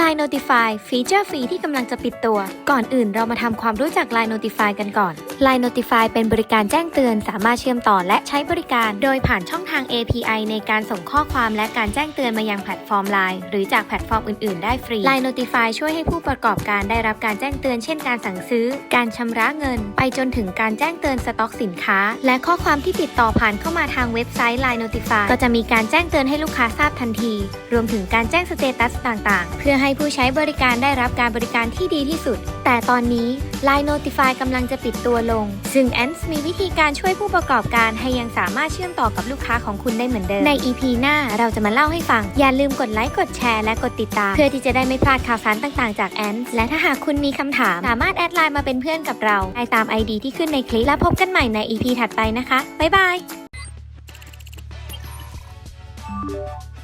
Line Notify ฟีเจอร์ฟรีที่กำลังจะปิดตัว ก่อนอื่นเรามาทำความรู้จัก Line Notify กันก่อน Line Notify เป็นบริการแจ้งเตือน สามารถเชื่อมต่อและใช้บริการ โดยผ่านช่องทาง API ในการส่งข้อความและการแจ้งเตือนมายังแพลตฟอร์ม Line หรือจากแพลตฟอร์มอื่น ๆ ได้ฟรี Line Notify ช่วยให้ผู้ประกอบการได้รับการแจ้งเตือนเช่นการสั่งซื้อ การชำระเงิน ไปจนถึงการแจ้งเตือนสต็อกสินค้า และข้อความที่ติดต่อผ่านเข้ามาทางเว็บไซต์ Line Notify ก็จะมีการแจ้งเตือนให้ลูกค้าทราบทันที รวมถึงการแจ้งสเตตัสต่าง ๆ เพื่อใให้ผู้ใช้บริการได้รับการบริการที่ดีที่สุด แต่ตอนนี้ Line Notify กำลังจะปิดตัวลง ซึ่ง a n s มีวิธีการช่วยผู้ประกอบการให้ยังสามารถเชื่อมต่อกับลูกค้าของคุณได้เหมือนเดิม ใน EP หน้าเราจะมาเล่าให้ฟัง อย่าลืมกดไลค์กดแชร์และกดติดตาม เพื่อที่จะได้ไม่พลาดข่าวสารต่างๆจาก a n s และถ้าหากคุณมีคำถาม สามารถแอดไลน์มาเป็นเพื่อนกับเราได้ตาม ID ที่ขึ้นในคลิปและพบกันใหม่ใน EP ถัดไปนะคะบ๊ายบาย Thank you.